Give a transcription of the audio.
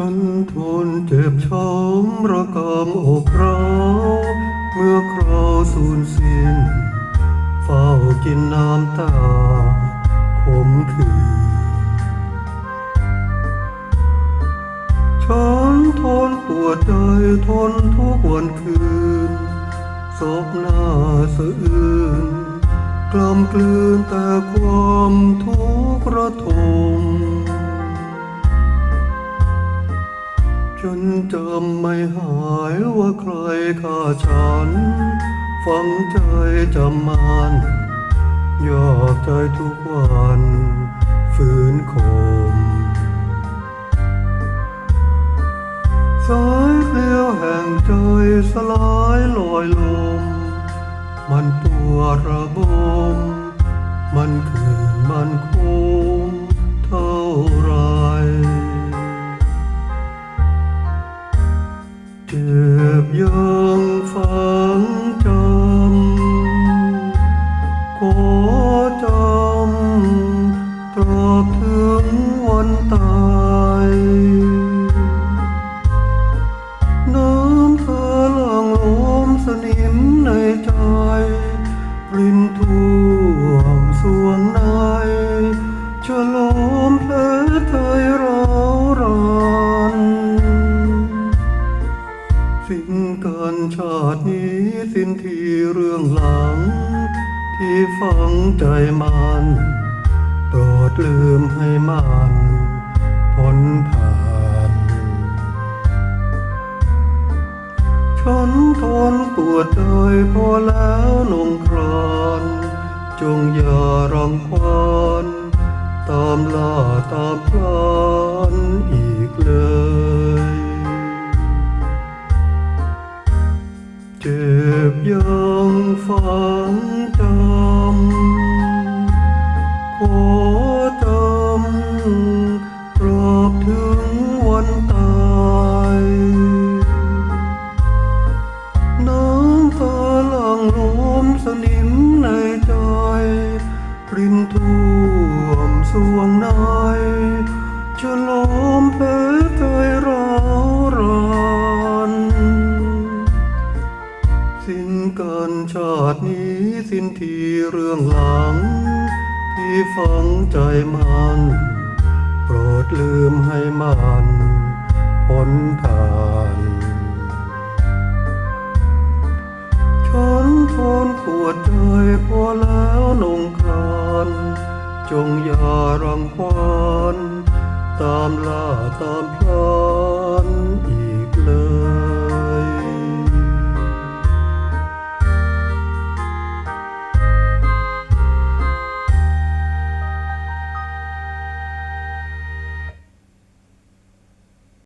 ทนเจ็บช้ำระกำอกเราเมื่อคราวสูญสิ้นเฝ้ากินน้ำตาขมขื่นฉันทนปวดใจทนทุกวันคืนศพหน้าสะอื้นกลำกลืนแต่ความทุกข์ระทม จนจำไม่หายว่าใครฆ่าฉันฝังใจจำมันยอกใจทุกวัน ฝืนคมสายเปลี่ยวแห่งใจสลายลอยลม มันปวระบม มันคืนมันคม นิมในใจกลิ่นท่วมสวงในฉลมแผลไทยร้าวรานสิ้นกันชาตินี้สิ้นที่เรื่องหลัง ที่ฝังใจมันโปรดลืมให้มัน นปวดยพอแล้วลงครานจงอย่ารังควานตามล่าตามพลานอีกเลย เจ็บยังฝัง ชาตินี้สิ้นทีเรื่องหลัง ที่ฝังใจมัน โปรดลืมให้มันพ้นผ่านฉันทนปวดใจพอแล้วนงครานจงอย่ารังควานตามล่าตามพลาน